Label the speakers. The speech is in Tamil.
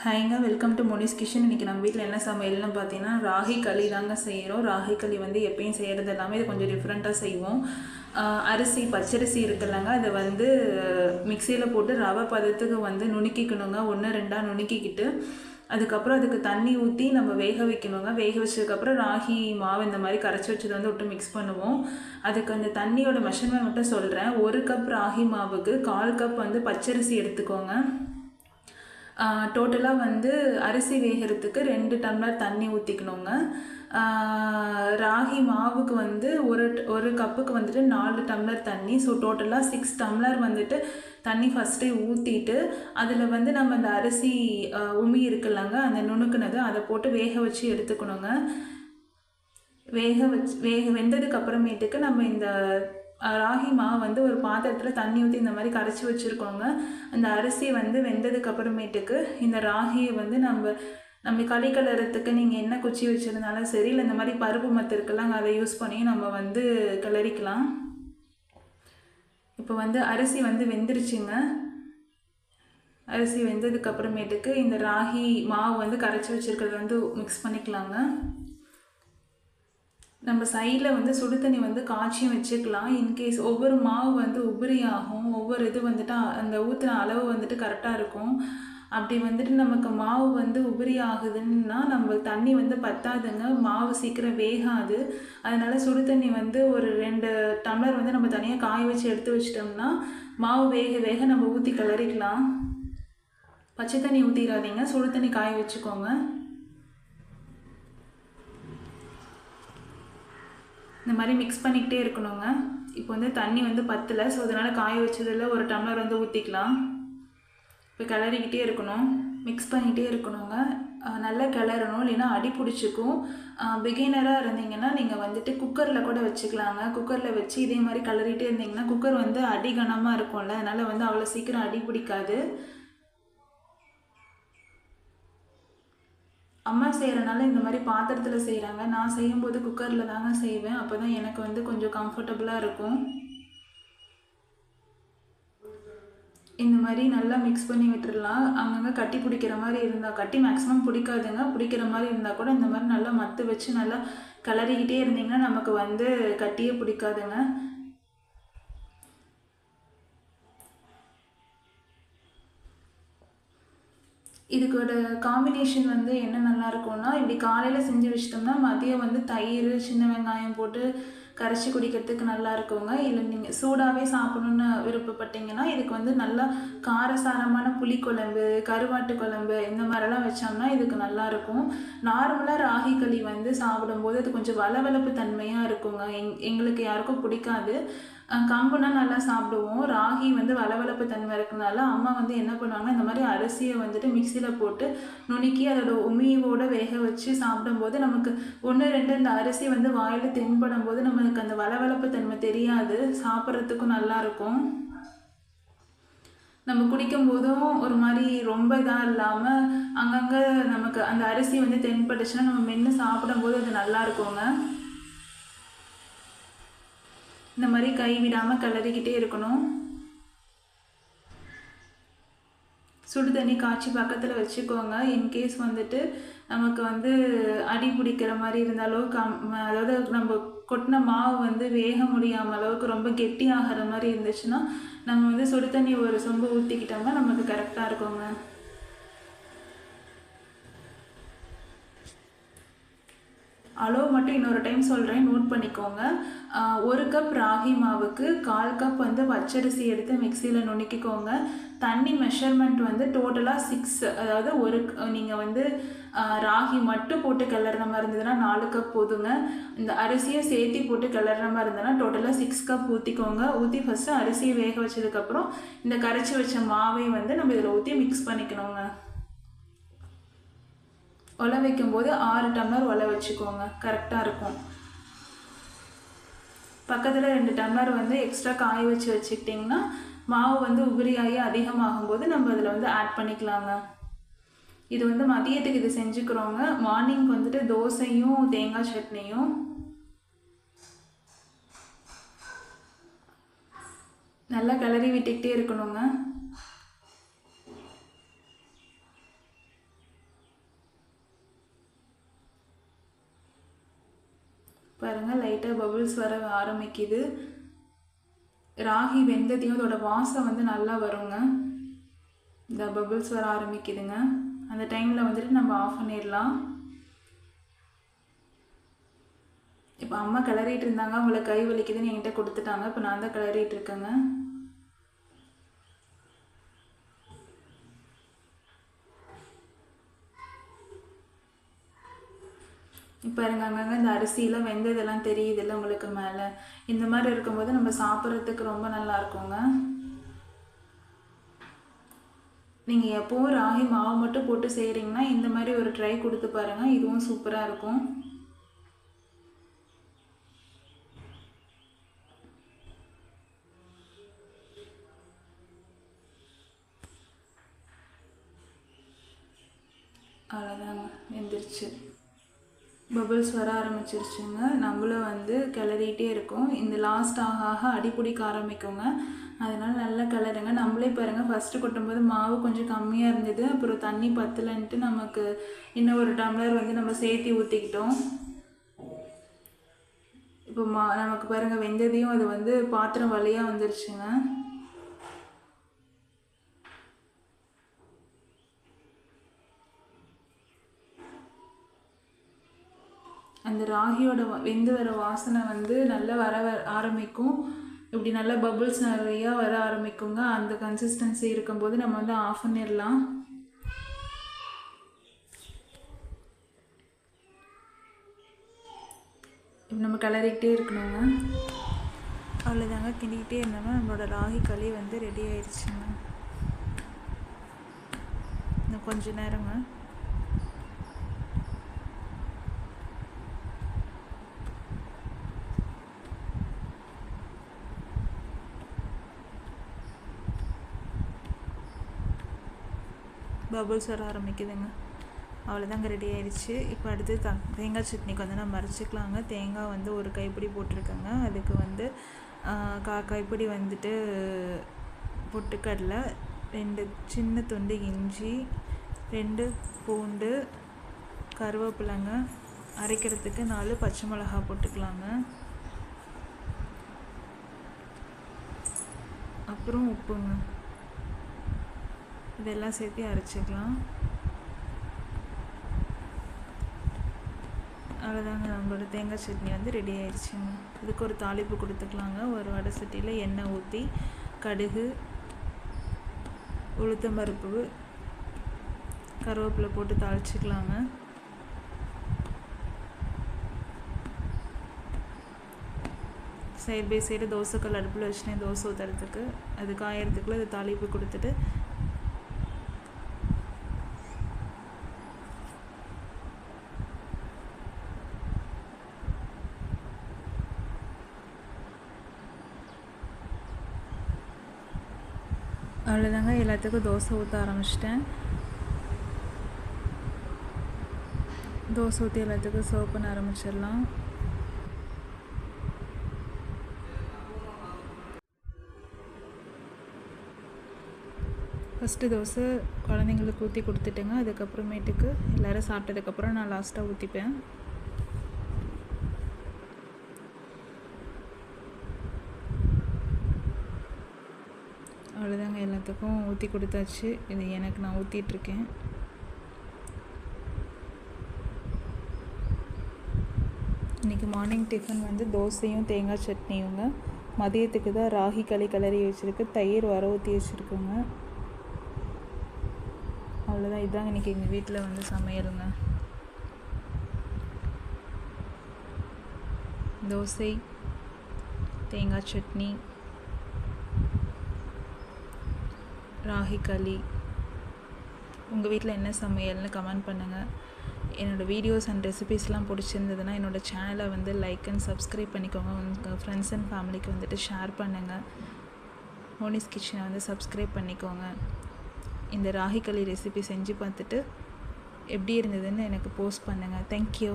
Speaker 1: ஹாய்ங்க வெல்கம் டு மோனிஸ் கிஷன் இன்றைக்கி நம்ம வீட்டில் என்ன சமையல்னு பார்த்தீங்கன்னா ராகி களி தாங்க செய்கிறோம் ராகி களி வந்து எப்பயும் செய்கிறது எல்லாமே இது கொஞ்சம் டிஃப்ரெண்ட்டாக செய்வோம். அரிசி பச்சரிசி இருக்குல்லங்க. அதை வந்து மிக்சியில் போட்டு ரவை பதத்துக்கு வந்து நுணுக்கிக்கணுங்க. ஒன்று ரெண்டாக நுணுக்கிக்கிட்டு அதுக்கப்புறம் அதுக்கு தண்ணி ஊற்றி நம்ம வேக வைக்கணுங்க. வேக வச்சதுக்கப்புறம் ராகி மாவு இந்த மாதிரி கரைச்சி வச்சதை வந்து விட்டு மிக்ஸ் பண்ணுவோம். அதுக்கு அந்த தண்ணியோட மெஷர்மெண்ட் மட்டும் சொல்கிறேன் ஒரு கப் ராகி மாவுக்கு கால் கப் வந்து பச்சரிசி எடுத்துக்கோங்க. டோட்டலாக வந்து அரிசி வேகிறதுக்கு ரெண்டு டம்ளர் தண்ணி ஊற்றிக்கணுங்க ராகி மாவுக்கு வந்து ஒரு ஒரு கப்புக்கு வந்துட்டு நாலு டம்ளர் தண்ணி. ஸோ டோட்டலாக சிக்ஸ் டம்ளர் வந்துட்டு தண்ணி ஃபஸ்ட்டே ஊற்றிட்டு அதில் வந்து நம்ம அந்த அரிசி உமி இருக்குல்லங்க அந்த நுணுக்குனது அதை போட்டு வேக வச்சு எடுத்துக்கணுங்க. வேக வச்சு வேக வெந்ததுக்கு அப்புறமேட்டுக்கு நம்ம இந்த ராகி மாவு வந்து ஒரு பாத்திரத்தில் தண்ணி ஊற்றி இந்த மாதிரி கரைச்சி வச்சுருக்கோங்க. அந்த அரிசி வந்து வெந்ததுக்கு அப்புறமேட்டுக்கு இந்த ராகியை வந்து நம்ம நம்ம களி கலரத்துக்கு நீங்கள் என்ன குச்சி வச்சுருந்தாலும் சரி இல்லை இந்த மாதிரி பருப்பு மத்து இருக்குல்லங்க அதை யூஸ் பண்ணி நம்ம வந்து கிளறிக்கலாம். இப்போ வந்து அரிசி வந்து வெந்துருச்சுங்க. அரிசி வெந்ததுக்கு அப்புறமேட்டுக்கு இந்த ராகி மாவு வந்து கரைச்சி வச்சுருக்கிறது வந்து மிக்ஸ் பண்ணிக்கலாங்க. நம்ம சைடில் வந்து சுடு தண்ணி வந்து காய்ச்சியும் வச்சுக்கலாம். இன்கேஸ் ஒவ்வொரு மாவு வந்து உபரி ஆகும் ஒவ்வொரு இது வந்துட்டு அந்த ஊற்றின அளவு வந்துட்டு கரெக்டாக இருக்கும். அப்படி வந்துட்டு நமக்கு மாவு வந்து உபரி ஆகுதுன்னா நம்ம தண்ணி வந்து பத்தாதுங்க. மாவு சீக்கிரம் வேகாது. அதனால் சுடு தண்ணி வந்து ஒரு ரெண்டு டம்ளர் வந்து நம்ம தனியாக காய வச்சு எடுத்து வச்சிட்டோம்னா மாவு வேக வேக நம்ம ஊற்றி கிளறிக்கலாம் பச்சை தண்ணி ஊற்றிடாதீங்க சுடு தண்ணி காய வச்சுக்கோங்க. இந்த மாதிரி மிக்ஸ் பண்ணிக்கிட்டே இருக்கணுங்க. இப்போ வந்து தண்ணி வந்து பத்தலை ஸோ அதனால் காய வச்சதில் ஒரு டம்ளர் வந்து ஊற்றிக்கலாம் இப்போ கிளறிக்கிட்டே இருக்கணும். மிக்ஸ் பண்ணிக்கிட்டே இருக்கணுங்க. நல்லா கிளறணும் இல்லைன்னா அடி பிடிச்சிக்கும். பிகினராக இருந்தீங்கன்னா நீங்கள் வந்துட்டு குக்கரில் கூட வச்சுக்கலாங்க. குக்கரில் வச்சு இதே மாதிரி கிளறிட்டே இருந்தீங்கன்னா குக்கர் வந்து அடி கனமாக இருக்கும்ல. அதனால் வந்து அவ்வளோ சீக்கிரம் அடி பிடிக்காது. அம்மா செய்கிறனால இந்த மாதிரி பாத்திரத்தில் செய்கிறாங்க நான் செய்யும்போது குக்கரில் தாங்க செய்வேன். அப்போ தான் எனக்கு வந்து கொஞ்சம் கம்ஃபர்டபுளாக இருக்கும். இந்த மாதிரி நல்லா மிக்ஸ் பண்ணி விட்டுடலாம் அங்கங்கே கட்டி பிடிக்கிற மாதிரி இருந்தால் கட்டி மேக்ஸிமம் பிடிக்காதுங்க. பிடிக்கிற மாதிரி இருந்தால் கூட இந்த மாதிரி நல்லா மத்து வச்சு நல்லா கிளறிக்கிட்டே இருந்தீங்கன்னா நமக்கு வந்து கட்டியே பிடிக்காதுங்க. இதுக்கோட காம்பினேஷன் வந்து என்ன நல்லா இருக்கும்னா இப்படி காலையில் செஞ்சு வச்சிட்டோம்னா மதியம் வந்து தயிர் சின்ன வெங்காயம் போட்டு கரைச்சி குடிக்கிறதுக்கு நல்லா இருக்குங்க. இல்லை நீங்கள் சூடாகவே சாப்பிடணுன்னு விருப்பப்பட்டீங்கன்னா இதுக்கு வந்து நல்லா காரசாரமான புளிக்குழம்பு கருவாட்டு குழம்பு இந்த மாதிரிலாம் வச்சோம்னா இதுக்கு நல்லா இருக்கும். நார்மலாக ராகி களி வந்து சாப்பிடும்போது அது கொஞ்சம் வளவளப்பு தன்மையாக இருக்குங்க. எங் எங்களுக்கு யாருக்கும் பிடிக்காது. கம்புனா நல்லா சாப்பிடுவோம். ராகி வந்து வளவளப்பு தன்மை இருக்கனால அம்மா வந்து என்ன பண்ணுவாங்கன்னா இந்த மாதிரி அரிசியை வந்துட்டு மிக்சியில் போட்டு நுணுக்கி அதோட உமியோட வேக வச்சு சாப்பிடும்போது நமக்கு ஒன்று ரெண்டு இந்த அரிசி வந்து வாயில் தென்படும் போது நம்ம நமக்கு அந்த வளவளப்பு தன்மை தெரியாது. சாப்பிட்றதுக்கும் நல்லா இருக்கும் நம்ம குடிக்கும் போதும் ஒரு மாதிரி ரொம்ப இதாக இல்லாமல் அங்கங்கே நமக்கு அந்த அரிசி வந்து தென்பட்டுச்சுன்னா நம்ம மென்று சாப்பிடும்போது அது நல்லா இருக்குங்க இந்த மாதிரி கை விடாமல் கிளறிக்கிட்டே இருக்கணும். சுடு தண்ணி காய்ச்சி பக்கத்தில் வச்சுக்கோங்க. இன்கேஸ் வந்துட்டு நமக்கு வந்து அடி பிடிக்கிற மாதிரி இருந்தாலோ கம் அதாவது நம்ம கொட்டின மாவு வந்து வேக முடியாமல் அளவுக்கு ரொம்ப கெட்டி ஆகிற மாதிரி இருந்துச்சுன்னா நம்ம வந்து சுடு தண்ணி ஒரு சொம்பு ஊற்றிக்கிட்டோம்னா நமக்கு கரெக்டாக இருக்குங்க. அளவு மட்டும் இன்னொரு டைம் சொல்கிறேன் நோட் பண்ணிக்கோங்க. ஒரு கப் ராகி மாவுக்கு கால் கப் வந்து பச்சரிசி எடுத்து மிக்சியில் நுணுக்கிக்கோங்க. தண்ணி மெஷர்மெண்ட் வந்து டோட்டலாக சிக்ஸ் அதாவது ஒரு நீங்கள் வந்து ராகி மட்டும் போட்டு கிளறுற மாதிரி இருந்ததுன்னா நாலு கப் போதுங்க. இந்த அரிசியை சேர்த்தி போட்டு கிளறுற மாதிரி இருந்ததுன்னா டோட்டலாக சிக்ஸ் கப் ஊற்றிக்கோங்க ஊற்றி ஃபஸ்ட்டு அரிசியை வேக வச்சதுக்கப்புறம் இந்த கரைச்சி வச்ச மாவை வந்து நம்ம இதில் ஊற்றி மிக்ஸ் பண்ணிக்கணுங்க. ஒலை வைக்கும்போது ஆறு டம்ளர் உலை வச்சுக்கோங்க. கரெக்டாக இருக்கும். பக்கத்தில் ரெண்டு டம்ளர் வந்து எக்ஸ்ட்ரா காய வச்சு வச்சுக்கிட்டிங்கன்னா மாவு வந்து உபரியாகி அதிகமாகும்போது நம்ம அதில் வந்து ஆட் பண்ணிக்கலாங்க. இது வந்து மதியத்துக்கு இது செஞ்சுக்கிறோங்க. மார்னிங் வந்துட்டு தோசையும் தேங்காய் சட்னியும். நல்லா கிளறி விட்டுக்கிட்டே இருக்கணுங்க. பாருங்கள் லைட்டாக பபுள்ஸ் வர ஆரம்பிக்குது. ராகி வெந்ததையும் அதோட வாசம் வந்து நல்லா வருங்க. இந்த பபுள்ஸ் வர ஆரம்பிக்குதுங்க. அந்த டைமில் வந்துட்டு நம்ம ஆஃப் பண்ணிடலாம். இப்போ அம்மா கிளறிட்டு இருந்தாங்க அவங்கள கை வலிக்குதுன்னு என்கிட்ட கொடுத்துட்டாங்க. இப்போ நான் தான் கிளறிட்டு இருக்கேங்க. இப்போ இருங்க அங்கங்கே இந்த அரிசியெலாம் வெந்ததெல்லாம் தெரியுதுல்ல உங்களுக்கு மேலே. இந்த மாதிரி இருக்கும்போது நம்ம சாப்பிட்றதுக்கு ரொம்ப நல்லா இருக்குங்க. நீங்கள் எப்போவும் ராகி மாவு மட்டும் போட்டு செய்கிறீங்கன்னா இந்த மாதிரி ஒரு ட்ரை கொடுத்து பாருங்கள் இதுவும் சூப்பராக இருக்கும். அவ்வளோதாங்க வெந்துருச்சு. பபுள்ஸ் வர ஆரம்பிச்சிருச்சுங்க. நம்மளும் வந்து கிளறிட்டே இருக்கோம். இந்த லாஸ்ட் ஆக ஆக அடிப்பிடிக்க ஆரம்பிக்குங்க. அதனால் நல்லா கிளறுங்க. நம்மளே பாருங்கள் ஃபஸ்ட்டு கொட்டும்போது மாவு கொஞ்சம் கம்மியாக இருந்தது. அப்புறம் தண்ணி பத்தலைன்ட்டு நமக்கு இன்னும் ஒரு டம்ளர் வந்து நம்ம சேர்த்தி ஊற்றிக்கிட்டோம் இப்போ மா நமக்கு பாருங்கள் வெந்ததையும் அது வந்து பாத்திரம் வழியாக வந்துருச்சுங்க. அந்த ராகியோட வெந்து வர வாசனை வந்து நல்லா வர வர ஆரம்பிக்கும். இப்படி நல்லா பபுள்ஸ் நிறையா வர ஆரம்பிக்குங்க. அந்த கன்சிஸ்டன்சி இருக்கும்போது நம்ம வந்து ஆஃப் பண்ணிடலாம். இப்போ நம்ம கிளறிக்கிட்டே இருக்கணுங்க. அவ்வளோதாங்க கிண்டிக்கிட்டே இருந்தோம்னா நம்மளோட ராகி களி வந்து ரெடி ஆயிடுச்சுங்க. இன்னும் கொஞ்ச நேரங்க. பபுள்ஸ் வர ஆரம்பிக்குதுங்க. அவ்வளோதாங்க ரெடி ஆயிடுச்சு. இப்போ அடுத்து த தேங்காய் சட்னிக்கு வந்து நம்ம அரைச்சிக்கலாங்க தேங்காய் வந்து ஒரு கைப்பிடி போட்டிருக்கேங்க. அதுக்கு வந்து கா கைப்பிடி வந்துட்டு பொட்டுக்கடலை ரெண்டு சின்ன துண்டு இஞ்சி ரெண்டு பூண்டு கருவேப்பிலைங்க. அரைக்கிறதுக்கு நாலு பச்சை மிளகா போட்டுக்கலாங்க. அப்புறம் உப்புங்க. இதெல்லாம் சேர்த்து அரைச்சிக்கலாம். அவ்வளோதாங்க. நம்மளோட தேங்காய் சட்னி வந்து ரெடி ஆயிடுச்சுங்க. இதுக்கு ஒரு தாளிப்பு கொடுத்துக்கலாங்க. ஒரு வடை சட்டியில் எண்ணெய் ஊற்றி கடுகு உளுத்தம் பருப்பு கருவேப்பிலை போட்டு தாளிச்சிக்கலாங்க. சைடு பை சைடு தோசைக்கல் அடுப்பில் வச்சுனேன். தோசை ஊற்றுறதுக்கு அது காயறதுக்குள்ளே இது தாளிப்பு கொடுத்துட்டு அவ்வளோதாங்க எல்லாத்துக்கும் தோசை ஊற்ற ஆரம்பிச்சிட்டேன். தோசை ஊற்றி எல்லாத்துக்கும் சர்வ் பண்ண ஆரம்பிச்சிடலாம். ஃபஸ்ட்டு தோசை குழந்தைங்களுக்கு ஊற்றி கொடுத்துட்டேங்க அதுக்கப்புறமேட்டுக்கு எல்லோரும் சாப்பிட்டதுக்கப்புறம் நான் லாஸ்ட்டாக ஊற்றிப்பேன் அவ்வளோதாங்க எல்லாத்துக்கும் ஊற்றி கொடுத்தாச்சு. இது எனக்கு நான் ஊற்றிட்டுருக்கேன் இன்றைக்கி மார்னிங் டிஃபன் வந்து தோசையும் தேங்காய் சட்னியுங்க. மதியத்துக்கு தான் ராகி களி கிளறி வச்சுருக்கு. தயிர் வர ஊற்றி வச்சுருக்குங்க. அவ்வளோதான் இதாங்க இன்றைக்கி எங்கள் வீட்டில் வந்து சமையலுங்க. தோசை தேங்காய் சட்னி ராகி களி உங்கள் வீட்டில் என்ன சமையல்னு கமெண்ட் பண்ணுங்கள் என்னோடய வீடியோஸ் அண்ட் ரெசிபீஸ்லாம் பிடிச்சிருந்ததுன்னா என்னோடய சேனலை வந்து லைக் அண்ட் சப்ஸ்கிரைப் பண்ணிக்கோங்க. உங்கள் ஃப்ரெண்ட்ஸ் அண்ட் ஃபேமிலிக்கு வந்துட்டு ஷேர் பண்ணுங்கள் மோனிஸ் கிச்சனை வந்து சப்ஸ்கிரைப் பண்ணிக்கோங்க. இந்த ராகி களி ரெசிபி செஞ்சு பார்த்துட்டு எப்படி இருந்ததுன்னு எனக்கு போஸ்ட் பண்ணுங்கள் தேங்க்யூ